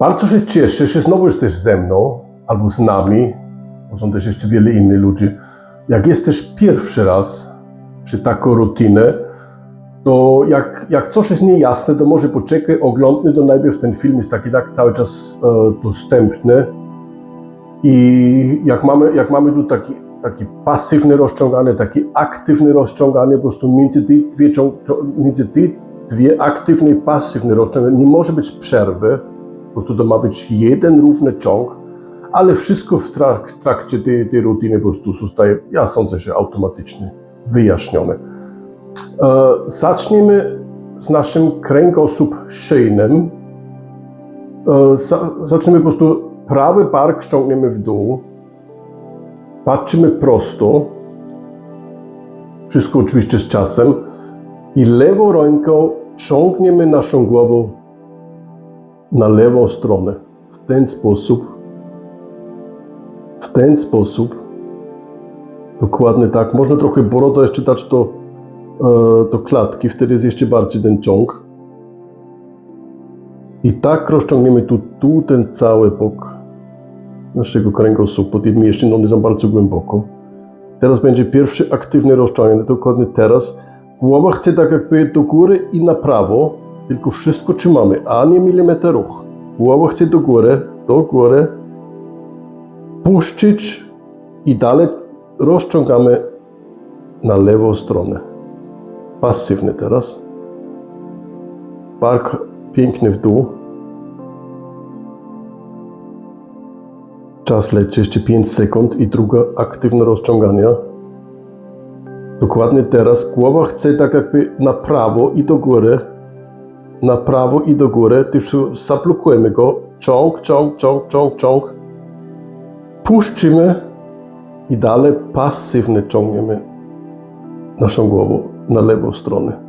Bardzo się cieszę, że znowu jesteś ze mną albo z nami, bo są też jeszcze wiele innych ludzi. Jak jesteś pierwszy raz przy taką rutynę, to jak, jak coś jest niejasne, to może poczekaj, oglądnij to najpierw ten film, jest taki tak cały czas e, dostępny. I jak mamy, jak mamy tu taki, taki pasywny rozciąganie, taki aktywny rozciąganie, po prostu między te dwie, między te dwie aktywne i pasywne rozciąganie nie może być przerwy, po prostu to ma być jeden równy ciąg, ale wszystko w trak, trakcie tej, tej rutyny po prostu zostaje, ja sądzę, że automatycznie wyjaśnione. E, Zacznijmy z naszym kręgosłup szyjnym. E, za- Zaczniemy po prostu prawy bark ściągniemy w dół. Patrzymy prosto. Wszystko oczywiście z czasem. I lewą ręką ciągniemy naszą głową na lewą stronę. W ten sposób. W ten sposób. Dokładnie tak. Można trochę borodo jeszcze dać do, e, do klatki, wtedy jest jeszcze bardziej ten ciąg. I tak rozciągniemy tu, tu ten cały bok naszego kręgosłupu. Te mięśnie one są bardzo głęboko. Teraz będzie pierwszy aktywny rozciągnięcie, dokładnie teraz. Głowa chce tak jakby do góry i na prawo, tylko wszystko trzymamy, ani milimetr ruch. Głowa chce do góry, do góry, puścić i dalej rozciągamy na lewą stronę. Pasywny teraz. Bark piękny w dół. Czas leci jeszcze 5 sekund i druga aktywne rozciąganie. Dokładnie teraz głowa chce tak jakby na prawo i do góry. Na prawo i do góry. Też zablokujemy go. Ciąg, ciąg, ciąg, ciąg, ciąg. Puszczymy i dalej pasywnie ciągniemy naszą głową na lewą stronę.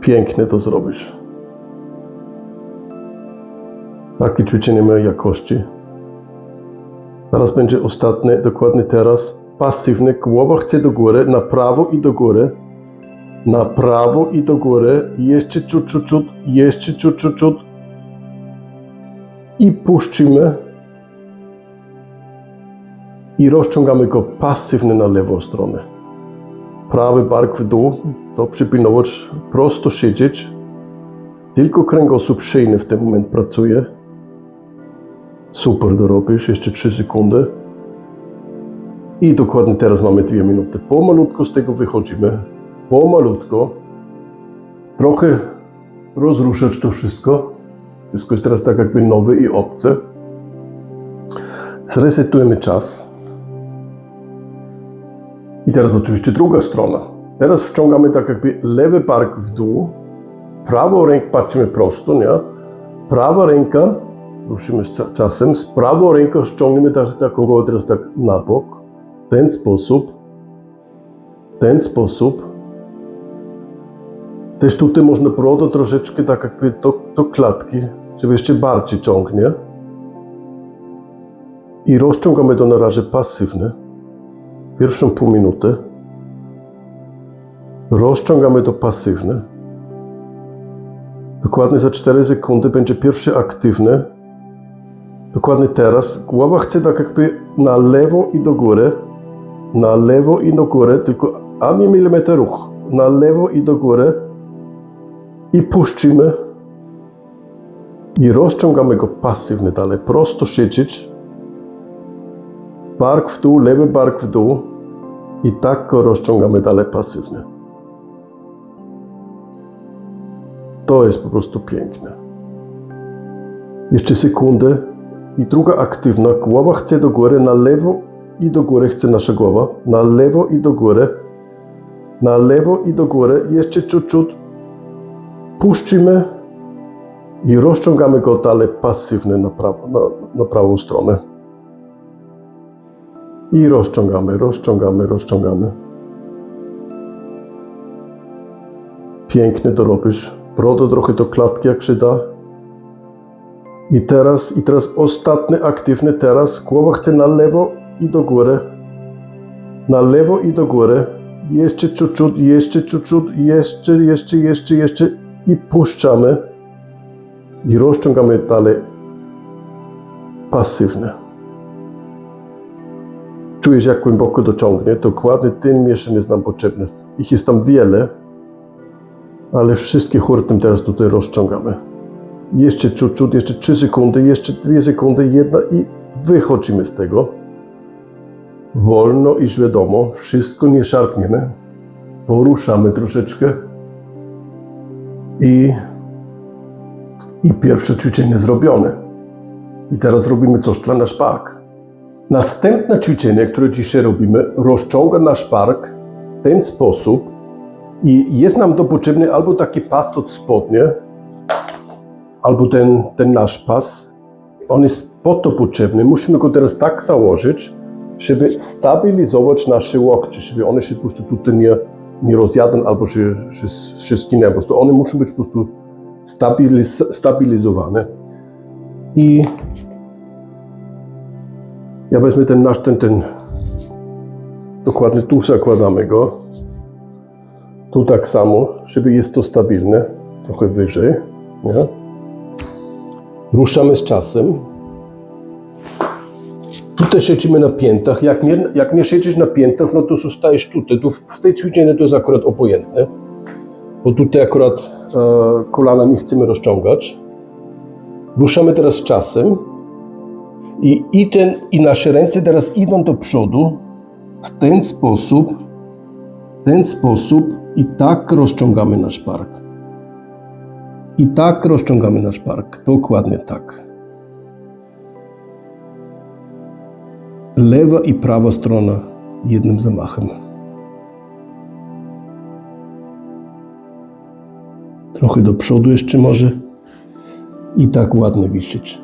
Pięknie to zrobisz. Takie ćwiczenie mojej jakości. Teraz będzie ostatnie, dokładnie teraz. Pasywny, głowa chce do góry, na prawo i do góry. Na prawo i do góry. Jeszcze ciut, ciut, ciut, jeszcze ciut, ciut, ciut. I puszczymy. I rozciągamy go pasywnie na lewą stronę. Prawy bark w dół, to przypilnować, prosto siedzieć. Tylko kręgosłup szyjny w ten moment pracuje. Super to robisz, jeszcze 3 sekundy. I dokładnie teraz mamy 2 minuty. Pomalutko z tego wychodzimy. Pomalutko. Trochę rozruszać to wszystko. Wszystko jest teraz tak jakby nowe i obce. Zresetujemy czas. I teraz oczywiście druga strona. Teraz wciągamy tak jakby lewy bark w dół, prawą rękę patrzymy prosto, nie? Prawa ręka, ruszymy z czasem, z prawą ręką ściągniemy tak, taką głowę teraz tak na bok, w ten sposób, w ten sposób. Też tutaj można brodo troszeczkę tak jakby do, do klatki, żeby jeszcze bardziej ciągnie. I rozciągamy to na razie pasywne. Pierwszą pół minuty. Rozciągamy to pasywne. Dokładnie za 4 sekundy będzie pierwszy aktywny. Dokładnie teraz. Głowa chce tak jakby na lewo i do góry. Na lewo i do góry, tylko ani milimetr ruch. Na lewo i do góry. I puszczymy. I rozciągamy go pasywnie dalej. Prosto siedzieć. Bark w dół, lewy bark w dół. I tak go rozciągamy dalej pasywnie. To jest po prostu piękne. Jeszcze sekundę i druga aktywna. Głowa chce do góry, na lewo i do góry chce nasza głowa. Na lewo i do góry. Na lewo i do góry. Jeszcze ciut, ciut. Puszczymy i rozciągamy go dalej pasywnie na, prawo, na, na prawą stronę. I rozciągamy, rozciągamy, rozciągamy. Pięknie to robisz. Brodo trochę do klatki, jak się da. I teraz, i teraz ostatni aktywny, teraz głowa chce na lewo i do góry. Na lewo i do góry. Jeszcze ciut, jeszcze ciut, jeszcze, jeszcze, jeszcze, jeszcze. I puszczamy. i rozciągamy dalej pasywnie. Czujesz, jak głęboko dociągnie. Dokładnie ten mieszan jest nam potrzebny. Ich jest tam wiele, ale wszystkie hurtem teraz tutaj rozciągamy. Jeszcze ciut, jeszcze 3 sekundy, jeszcze 2 sekundy, jedna i wychodzimy z tego. Wolno i świadomo, wszystko nie szarpniemy. Poruszamy troszeczkę i, i pierwsze ćwiczenie zrobione. I teraz robimy coś dla nasz park. Następne ćwiczenie, które dzisiaj robimy, rozciąga nasz park w ten sposób i jest nam to potrzebny albo taki pas od spodnie, albo ten, ten nasz pas. On jest po to potrzebny. Musimy go teraz tak założyć, żeby stabilizować nasze łokcie, żeby one się po prostu tutaj nie, nie rozjadą albo się, się, się. Po prostu one muszą być po prostu stabiliz, stabilizowane. I ja wezmę ten nasz, ten, ten, dokładnie tu zakładamy go. Tu tak samo, żeby jest to stabilne, trochę wyżej. Nie? Ruszamy z czasem. Tutaj siedzimy na piętach. Jak nie, jak nie siedzisz na piętach, no to zostajesz tutaj. Tu w, w tej ćwiczeniu to jest akurat obojętne, bo tutaj akurat e, kolana nie chcemy rozciągać. Ruszamy teraz czasem i, i, ten, i nasze ręce teraz idą do przodu w ten sposób, w ten sposób i tak rozciągamy nasz park. I tak rozciągamy nasz park. Dokładnie tak. Lewa i prawa strona jednym zamachem. Trochę do przodu jeszcze może. I tak ładnie wisieć.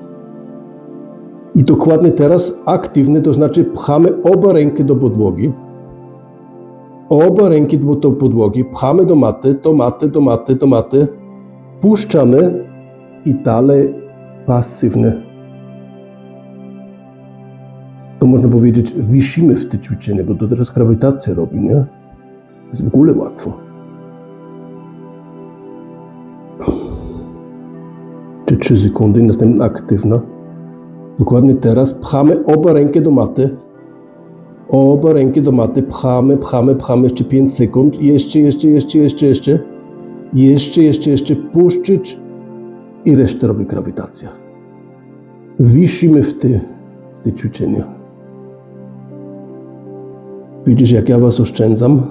I dokładnie teraz aktywny, to znaczy pchamy oba ręki do podłogi. Oba ręki do podłogi, pchamy do maty, do maty, do maty, do maty. Puszczamy i dalej pasywnie. To można powiedzieć, wisimy w te ćwiczenie, bo to teraz grawitacja robi, nie? Jest w ogóle łatwo. Te 3 sekundy, następna aktywna. Dokładnie teraz pchamy oba ręki do maty. Oba ręki do maty, pchamy, pchamy, pchamy jeszcze 5 sekund. Jeszcze, jeszcze, jeszcze, jeszcze, jeszcze. Jeszcze, jeszcze, jeszcze puszczyć i resztę robi grawitacja. Wisimy w te, w te ćwiczenia. Widzisz, jak ja was oszczędzam?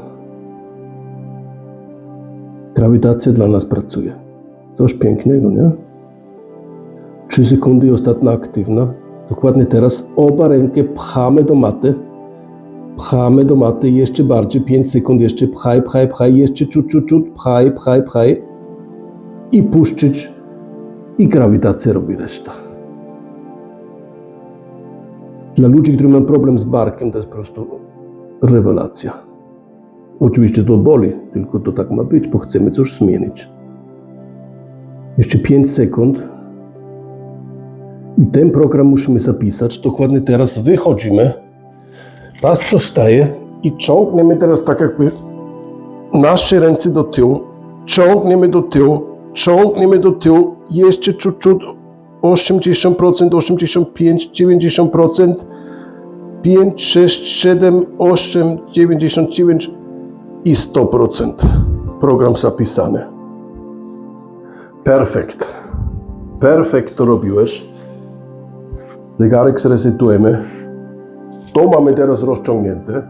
Grawitacja dla nas pracuje. Coś pięknego, nie? 3 sekundy i ostatnia aktywna. Dokładnie teraz oba rękę pchamy do maty. Pchamy do maty jeszcze bardziej. 5 sekund jeszcze pchaj, pchaj, pchaj. Jeszcze ciut, ciut, ciut. Pchaj, pchaj, pchaj. I puszczyć. I grawitacja robi reszta. Dla ludzi, którzy mają problem z barkiem, to jest po prostu rewelacja. Oczywiście to boli, tylko to tak ma być, bo chcemy coś zmienić. Jeszcze 5 sekund. I ten program musimy zapisać. Dokładnie teraz wychodzimy. Pas zostaje i ciągniemy teraz tak jakby nasze ręce do tyłu. Ciągniemy do tyłu, ciągniemy do tyłu. Jeszcze ciut, ciut. 80%, 85, 90%. 5, 6, 7, 8, 99 i 100%. Program zapisany. Perfekt. Perfekt to robiłeś. Zegarek zresetujemy. To mamy teraz rozciągnięte.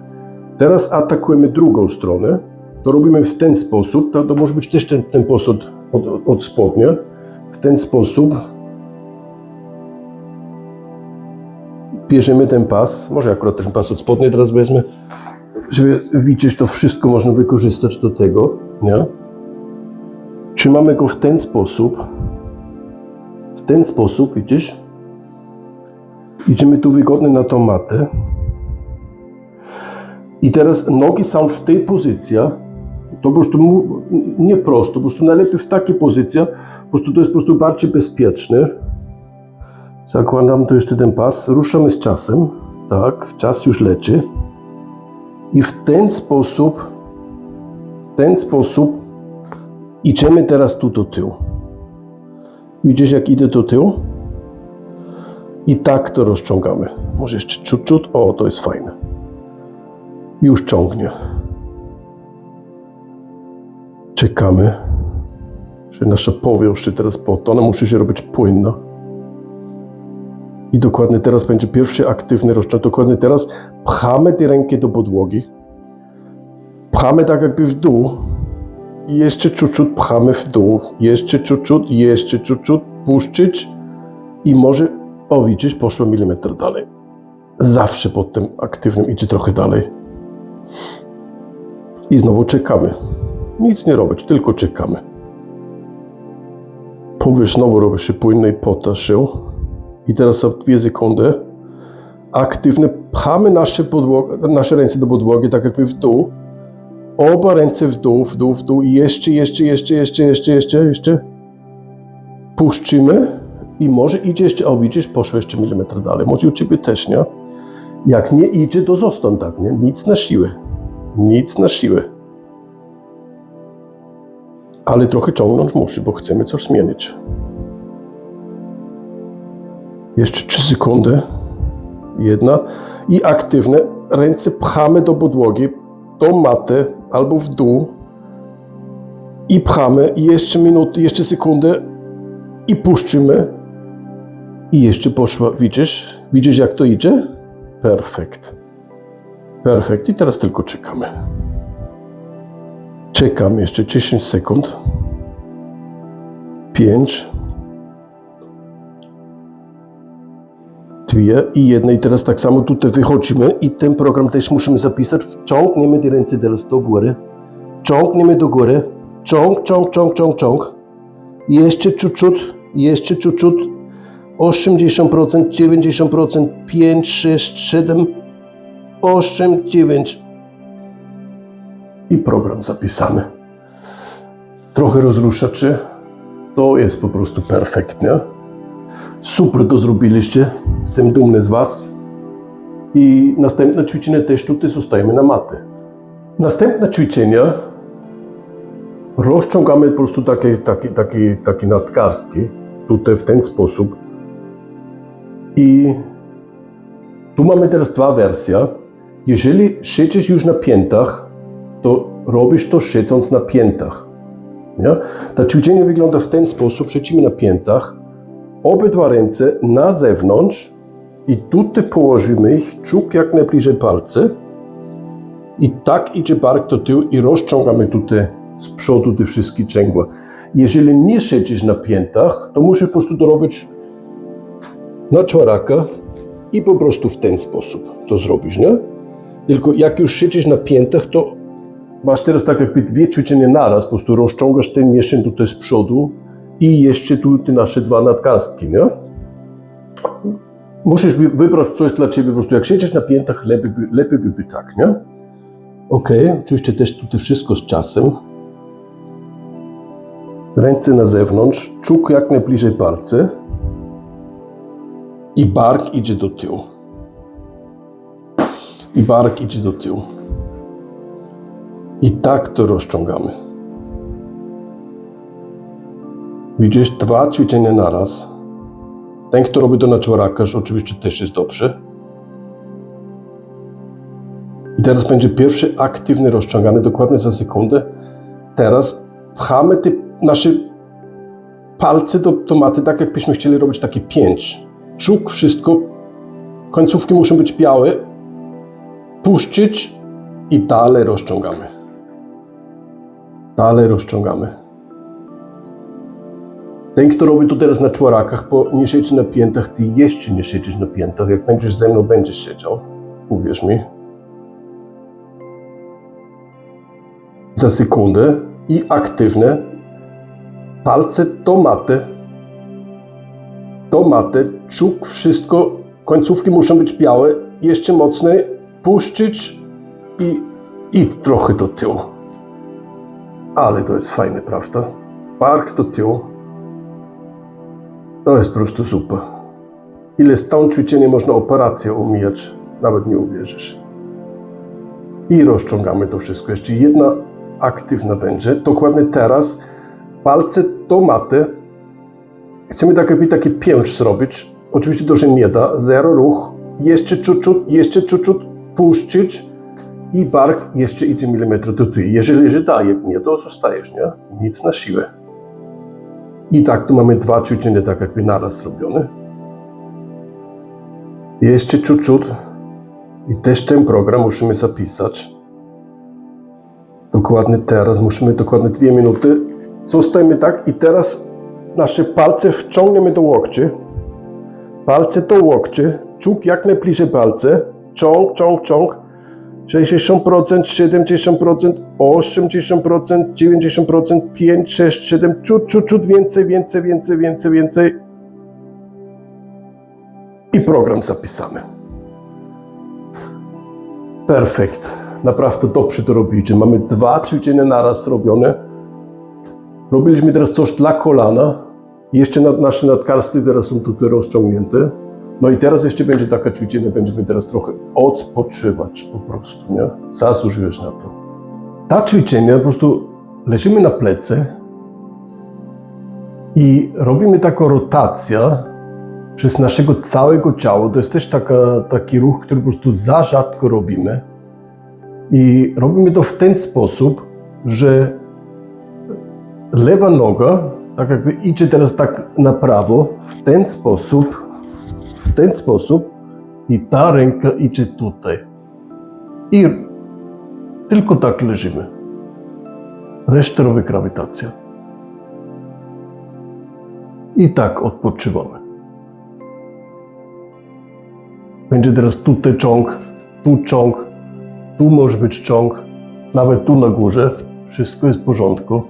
Teraz atakujemy drugą stronę. To robimy w ten sposób. To, to może być też ten, ten pas od, od, od spodnia. W ten sposób. Bierzemy ten pas. Może akurat ten pas od spodnia teraz wezmę. Żeby widzieć, to wszystko można wykorzystać do tego. Nie? Trzymamy go w ten sposób. W ten sposób, widzisz? Idziemy tu wygodnie na tą matę. I teraz nogi są w tej pozycji. To po prostu nie prosto, po prostu najlepiej w takiej pozycji. Po prostu to jest po prostu bardziej bezpieczne. Zakładam tu jeszcze ten pas. Ruszamy z czasem. Tak, czas już leci. I w ten sposób, w ten sposób idziemy teraz tu do tyłu. Widzisz, jak idę do tyłu? I tak to rozciągamy. Może jeszcze ciut. O, to jest fajne. Już ciągnie. Czekamy, że nasza powierzchnia teraz po to, ona musi się robić płynna. I dokładnie teraz będzie pierwszy aktywny rozciąg. Dokładnie teraz pchamy te rękę do podłogi. Pchamy tak jakby w dół. I jeszcze ciut, pchamy w dół. Jeszcze ciut, jeszcze ciut, puszczyć. I może, o widzisz, poszło milimetr dalej. Zawsze pod tym aktywnym idzie trochę dalej. I znowu czekamy. Nic nie robić, tylko czekamy. Powiesz znowu robi się płynny i pota się. I teraz za dwie sekundy aktywne pchamy nasze, nasze ręce do podłogi, tak jakby w dół. Oba ręce w dół, w dół, w dół i jeszcze, jeszcze, jeszcze, jeszcze, jeszcze, jeszcze, jeszcze. Puszczymy i może idzie jeszcze, o widzisz, poszło jeszcze milimetr dalej. Może u Ciebie też, nie? Jak nie idzie, to zostań tak, nie? Nic na siłę. Nic na siłę. Ale trochę ciągnąć musi, bo chcemy coś zmienić. Jeszcze 3 sekundy. Jedna. I aktywne. Ręce pchamy do podłogi, do maty albo w dół. I pchamy. I jeszcze minuty, jeszcze sekundę. I puszczymy. I jeszcze poszła. Widzisz? Widzisz jak to idzie? Perfekt. Perfekt. I teraz tylko czekamy. Czekam jeszcze 10 sekund. 5. Dwie i jedna. I teraz tak samo tutaj wychodzimy i ten program też musimy zapisać. Ciągniemy te ręce teraz do góry. Ciągniemy do góry. Ciąg, ciąg, ciąg, ciąg, ciąg. Jeszcze ciut, jeszcze ciut, 80%, 90%, 5, 6, 7, 8, 9. I program zapisany. Trochę rozruszaczy. To jest po prostu perfektnie. Super to zrobiliście. Jestem dumny z Was. I następne ćwiczenie też tutaj zostajemy na maty. Następne ćwiczenie rozciągamy po prostu takie, takie, takie, takie nadgarstki tutaj w ten sposób. I tu mamy teraz dwa wersje. Jeżeli siedzisz już na piętach, to robisz to siedząc na piętach. Nie? To ćwiczenie wygląda w ten sposób, siedzimy na piętach, obydwa ręce na zewnątrz i tutaj położymy ich, czuk jak najbliżej palce i tak idzie bark do tyłu i rozciągamy tutaj z przodu te wszystkie cięgła. Jeżeli nie siedzisz na piętach, to musisz po prostu to robić na czworaka i po prostu w ten sposób to zrobisz, nie? Tylko jak już siedzisz na piętach, to masz teraz tak jakby dwie ćwiczenia naraz, po prostu rozciągasz ten mięsień tutaj z przodu i jeszcze tu te nasze dwa nadgarstki, nie? Musisz wy- wybrać coś dla Ciebie, po prostu jak siedzisz na piętach, lepiej by, lepiej by, by tak, nie? Ok, oczywiście też tutaj wszystko z czasem. Ręce na zewnątrz, czuk jak najbliżej palce i bark idzie do tyłu. I bark idzie do tyłu. I tak to rozciągamy. Widzisz, dwa ćwiczenia naraz. Ten, kto robi to na czworakarz, oczywiście też jest dobrze. I teraz będzie pierwszy aktywny rozciągany dokładnie za sekundę. Teraz pchamy te nasze palce do, do maty, tak jakbyśmy chcieli robić takie pięć. Czuk, wszystko. Końcówki muszą być białe. Puszczyć i dalej rozciągamy. Dalej rozciągamy. Ten, kto robi to teraz na czworakach, bo nie siedzi na piętach, ty jeszcze nie siedzisz na piętach. Jak będziesz ze mną, będziesz siedział. Uwierz mi. Za sekundę i aktywne. Palce do maty. Do maty. Czuk, wszystko. Końcówki muszą być białe. Jeszcze mocniej. Puszczyć i, i trochę do tyłu. Ale to jest fajne, prawda? Bark do tyłu. To jest po prostu super. Ile z tą ćwiczenie można operację umijać, nawet nie uwierzysz. I rozciągamy to wszystko. Jeszcze jedna aktywna będzie. Dokładnie teraz palce do maty. chcemy taki, taki pięć zrobić. Oczywiście to się nie da. Zero ruch. Jeszcze ciut, jeszcze ciut puścić i bark jeszcze idzie milimetr do tyłu. Jeżeli się da, jak nie, to zostajesz, nie? Nic na siłę. I tak tu mamy dwa ćwiczenia tak jakby naraz zrobione. Jeszcze ciut, i też ten program musimy zapisać. Dokładnie teraz, musimy dokładnie dwie minuty. Zostajemy tak i teraz nasze palce wciągniemy do łokci. Palce do łokci. Czuk jak najbliżej palce. Ciąg, ciąg, ciąg. 60%, 70%, 80%, 90%, 5, 6, 7, ciut, ciut, ciut, więcej, więcej, więcej, więcej, więcej. I program zapisamy. Perfekt. Naprawdę dobrze to robicie. Mamy dwa ćwiczenia naraz robione. Robiliśmy teraz coś dla kolana. Jeszcze nad, nasze nadgarstki teraz są tutaj rozciągnięte. No i teraz jeszcze będzie takie ćwiczenie, będziemy teraz trochę odpoczywać po prostu, nie? Zasłużyłeś na to. Ta ćwiczenie po prostu leżymy na plecy i robimy taką rotację przez naszego całego ciała. To jest też taka, taki ruch, który po prostu za rzadko robimy. I robimy to w ten sposób, że lewa noga tak jakby idzie teraz tak na prawo, w ten sposób, ten sposób i ta ręka idzie tutaj. I tylko tak leżymy. Resztę robi grawitacja. I tak odpoczywamy. Będzie teraz tutaj ciąg, tu ciąg, tu może być ciąg, nawet tu na górze. Wszystko jest w porządku.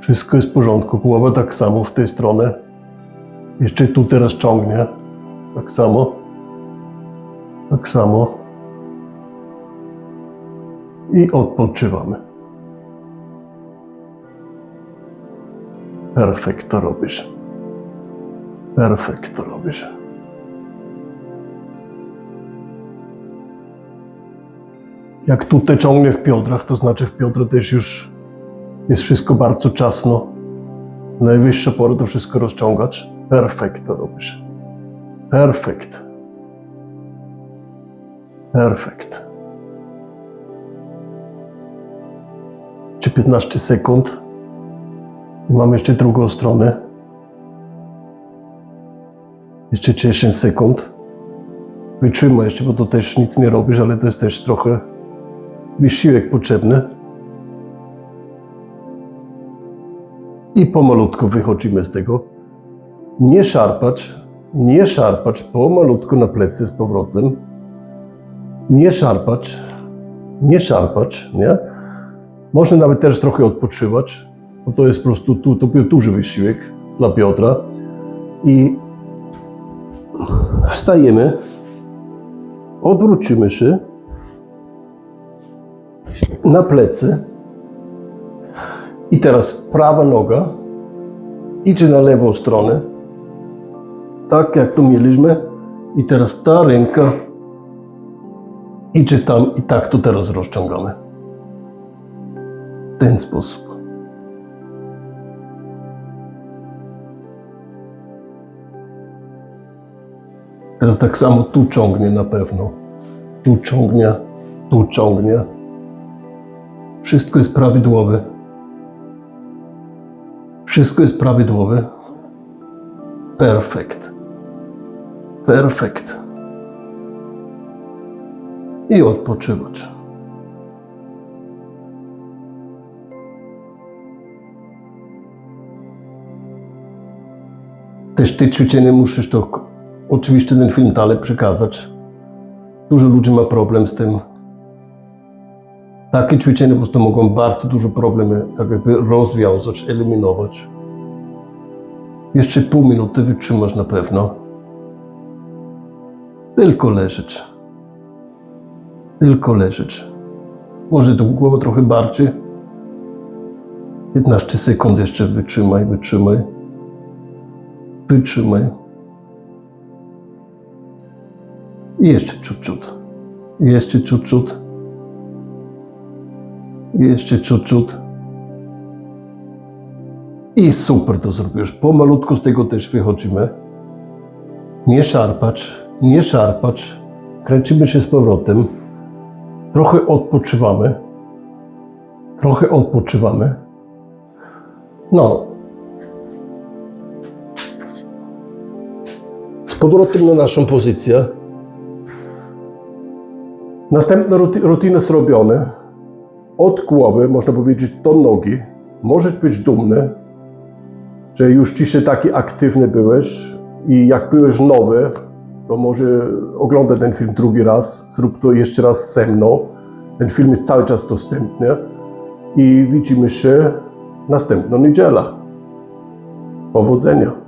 Wszystko jest w porządku. Głowa tak samo w tej stronę. Jeszcze tu teraz ciągnie. Tak samo. Tak samo. I odpoczywamy. Perfekt to robisz. Perfekt to robisz. Jak tutaj ciągnie w piodrach, to znaczy w piodra też już jest wszystko bardzo ciasno. Najwyższa pora to wszystko rozciągać. Perfekt to robisz. Perfekt. Perfekt. Czy 15 sekund. Mam jeszcze drugą stronę. Jeszcze 10 sekund. Wytrzymaj jeszcze, bo to też nic nie robisz, ale to jest też trochę wysiłek potrzebny. I pomalutku wychodzimy z tego. Nie szarpać, nie szarpać, pomalutku na plecy z powrotem. Nie szarpać, nie szarpać, nie? Można nawet też trochę odpoczywać, bo to jest po prostu tu, to był duży wysiłek dla Piotra. I wstajemy, odwrócimy się na plecy. I teraz prawa noga idzie na lewą stronę, tak jak tu mieliśmy. I teraz ta ręka idzie tam i tak to teraz rozciągamy. W ten sposób. Teraz tak samo tu ciągnie na pewno. Tu ciągnie, tu ciągnie. Wszystko jest prawidłowe. Wszystko jest prawidłowe. Perfekt. Perfekt. I odpoczywać. Też te ćwiczenia musisz to oczywiście ten film dalej przekazać. Dużo ludzi ma problem z tym. Takie ćwiczenia po prostu mogą bardzo dużo problemy jakby rozwiązać, eliminować. Jeszcze pół minuty wytrzymasz na pewno. Tylko leżeć. Tylko leżeć. Może tą głowę trochę bardziej. 15 sekund jeszcze wytrzymaj, wytrzymaj. Wytrzymaj. I jeszcze ciut, ciut. Jeszcze ciut, ciut. Jeszcze ciut, ciut. I super to zrobiłeś. Pomalutku z tego też wychodzimy. Nie szarpacz, nie szarpacz. Kręcimy się z powrotem. Trochę odpoczywamy. Trochę odpoczywamy. No. Z powrotem na naszą pozycję. Następna ruty- rutyna zrobiona. Od głowy, można powiedzieć, do nogi. Możesz być dumny, że już dzisiaj taki aktywny byłeś i jak byłeś nowy, to może oglądaj ten film drugi raz, zrób to jeszcze raz ze mną. Ten film jest cały czas dostępny i widzimy się następną niedzielę. Powodzenia.